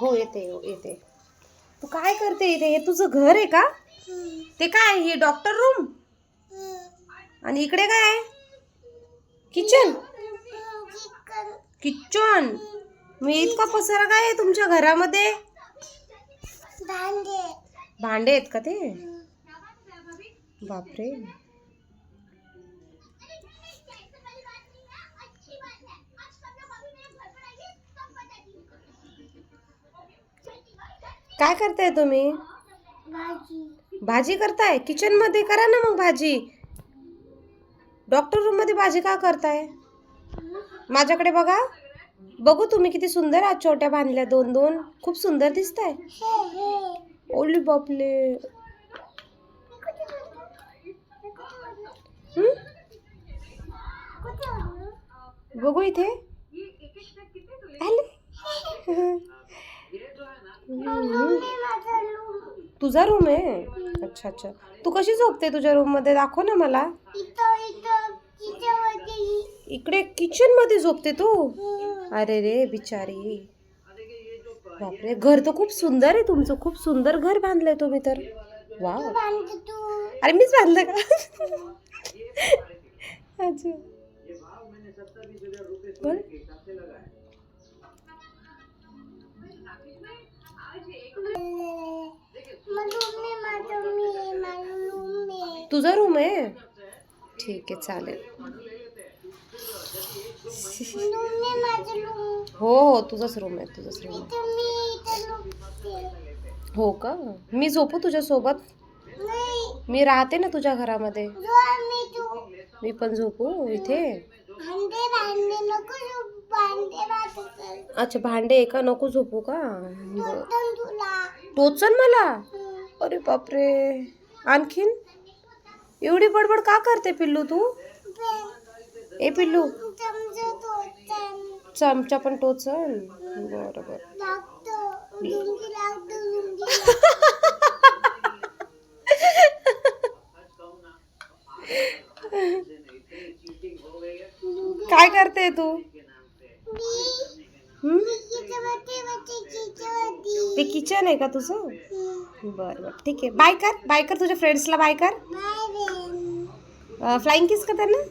हो येते हो, येते. तू काय करते इथे? हे तुझं घर आहे का? ते काय हे डॉक्टर रूम आणि इकडे काय आहे? किचन किचन मी इतका पसारा काय आहे तुमच्या घरामध्ये? भांडे आहेत का ते? बापरे. काय करताय तुम्ही? भाजी. करताय? किचनमध्ये करा ना मग भाजी. डॉक्टर रूममध्ये भाजी का करताय? माझ्याकडे बघा. बघू तुम्ही किती सुंदर आहात छोट्या बांधल्या दोन दोन खूप सुंदर दिसताय. ओली बापले? बघू इथे. तुझा रूम आहे अच्छा अच्छा तू कशी झोपते तुझ्या रूममध्ये दाखव ना मला इकडे किचनमध्ये झोपते तू अरे रे बिचारी बापरे घर तर खूप सुंदर आहे तुमचं. खूप सुंदर घर बांधलंय तुम्ही तर. वाव. अरे मीच बांधलं का? अच्छा. तुझा रूम आहे? ठीक आहे चालेल. हो हो तुझाच रूम आहे तुझाच रूम आहे. हो का? मी झोपू तुझ्या सोबत मी राहते ना तुझ्या घरामध्ये. मी पण झोपू इथे? अच्छा भांडे एका नको झोपू का? टोचन मला? अरे बापरे. आणखीन? एवढी बडबड का करते पिल्लू तू? ए पिल्लू चमचा पण टोचन बरं बरं काय करते तू? ते किचन आहे का तुझं? बरं बरं ठीक आहे. बाय कर. बाय कर तुझ्या फ्रेंड्सला बाय कर. फ्लाइंग किस कर त्यांना?